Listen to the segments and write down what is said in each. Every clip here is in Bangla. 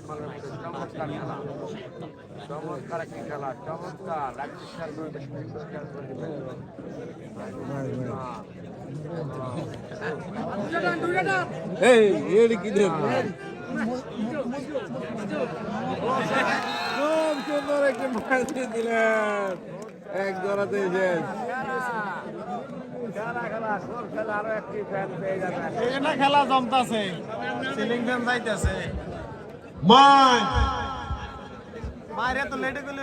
মালের চমৎকার একটি খেলা চমৎকার একটি কি খুব সুন্দর একটি দিলেন। এক শেষ। এটা খেলা জমতাছে। সিলিং ফ্যান যাইতেছে। বাইরে তো লেটে গেলে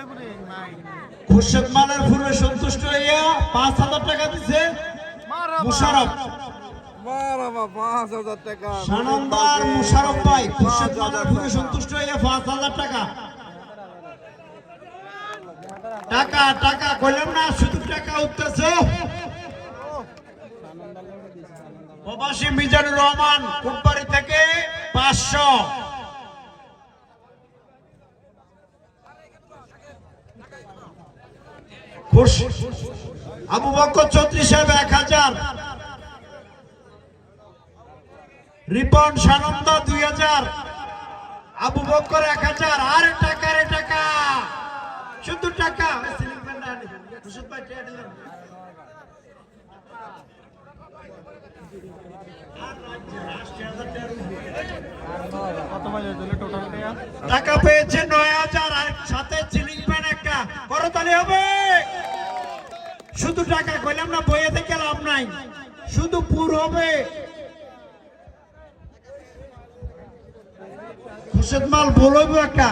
খুরশেদ মালের ফুরে সন্তুষ্ট হইয়া পাঁচ হাজার টাকা দিছে মুশারফ। পাঁচ হাজার টাকা। সানন্দার মুশারফ ভাই খুরশেদ মালের ফুরে সন্তুষ্ট হইয়া পাঁচ হাজার টাকা। টাকা টাকা কইলাম না শুধু টাকা উঠতেছে। প্রবাসী মিজানুর রহমান কুম্পারি থেকে পাঁচশো। আবু বকর চৌধুরী সাহেব এক হাজার। রিপন সানন্দ দুই হাজার। আবু বকর এক হাজার। আরে টাকা রে টাকা। শুধু টাকা ওই সিলিং ফ্যান না আনি। হুসুন ভাই, টিয়া দিলেন। কত বাজে দিলে টোটাল টাকা পেয়েছে নয় হাজার, আর সাথে সিলিং ফ্যান একটা। করতালি হবে। শুধু টাকা কইলাম না, বইয়ে থেকে লাভ নাই। শুধু পুর হবে। খুশেদ মাল বলব একটা।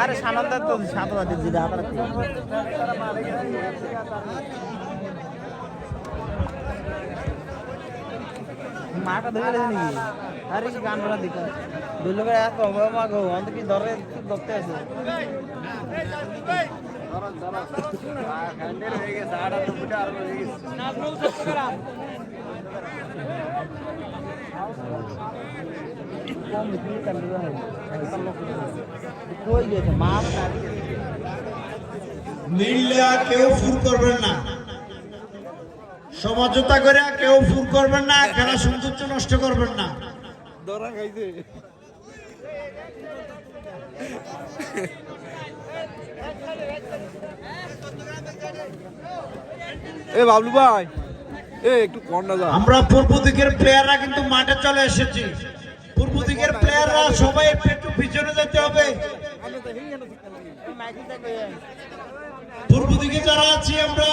আরে সানন্দার তো সাত বাজে জিরা হাতার মাটা ধরে নাকি? আরে কি গান বলা দিকা? দুই লোকের এক কম মা গো অন্ত কি ধরে ধরতে আছে? হাজার দেখি না মিললে কেউ করবেন না। সমঝোতা করে কেউ করবেন না খেলা সৌন্দর্য নষ্ট করবেন না? ধরা খাইছে। এ বাবলু ভাই এ একটু কন্যা আমরা পূর্ব দিকের প্লেয়াররা কিন্তু মাঠে চলে এসেছি। পূর্ব দিকের প্লেয়াররা সবাই একটু পিছনে যেতে হবে। পূর্ব দিকে যারা আছি আমরা